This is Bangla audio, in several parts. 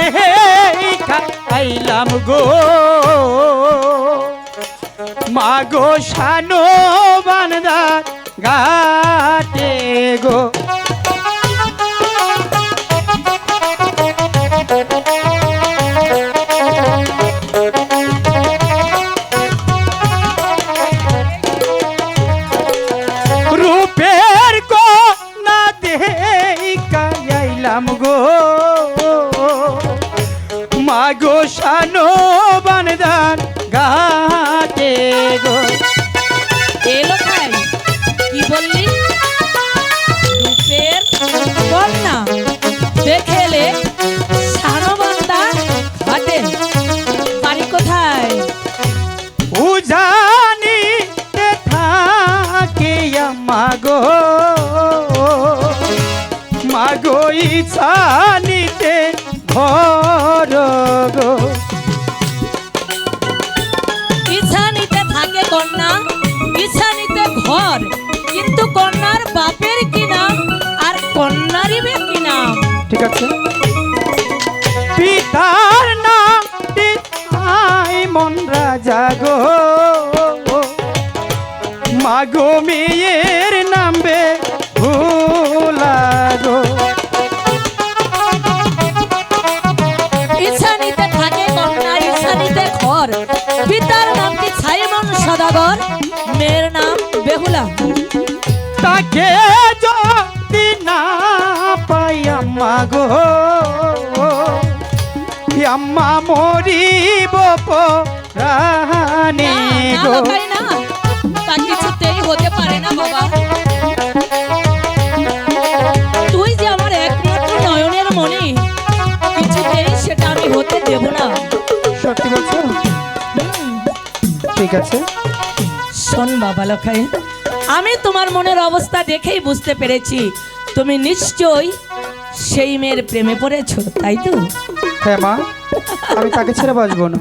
দেখা আইলাম গো। মাগো সানো বানদার গাটে গো। মাগো সানো বানদার ঘাটে গো। এলো খাই কি বললি? রূপের কন্যা দেখে এলে সারবান্দা ঘাটে বাড়ি কোথায়? উজানি থাকে মাগো মাগো ইছানিতে ঘর গো। ইছানিতে থাকে কন্যা ইছানিতে ঘর কিন্তু কন্যার বাপের কি নাম আর কন্যারই বে কি নাম ঠিক আছে। পিতার নাম আই মন রাজা গো। মাগো মেয়ের নামবে ভোলা ঘর পিতার নাম কি সাইমন সদাগর? মেয়ের নাম বেহুলা। তাকে যদি না পাই আম্মা গো আম্মা মরিব রানী গো। না। ঠিক আছে? শোন বাবা লোকাই আমি তোমার মনের অবস্থা দেখেই বুঝতে পেরেছি। তুমি নিশ্চয়ই সেই মেয়ের প্রেমে পড়েছো তাই তো? হ্যাঁ মা আমি তাকে ছেড়ে বাঁচবো না।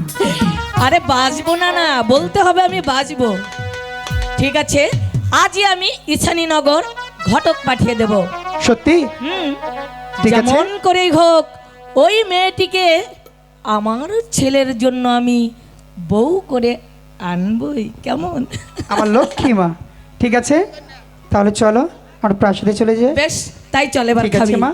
আরে বাঁচবো না না বলতে হবে আমি বাঁচবো। ঠিক আছে আজই আমি ইছানীনগর ঘটক পাঠিয়ে দেব। সত্যি? হুম। ঠিক আছে। যেমন করেই হোক ওই মেয়েটিকে আমার ছেলের জন্য আমি বউ করে আনবই কেমন? আমার লক্ষ্মী মা ঠিক আছে? তাহলে চলো আমার প্রাসাদে চলে যাই। বেশ তাই চলে ঠিক আছে মা।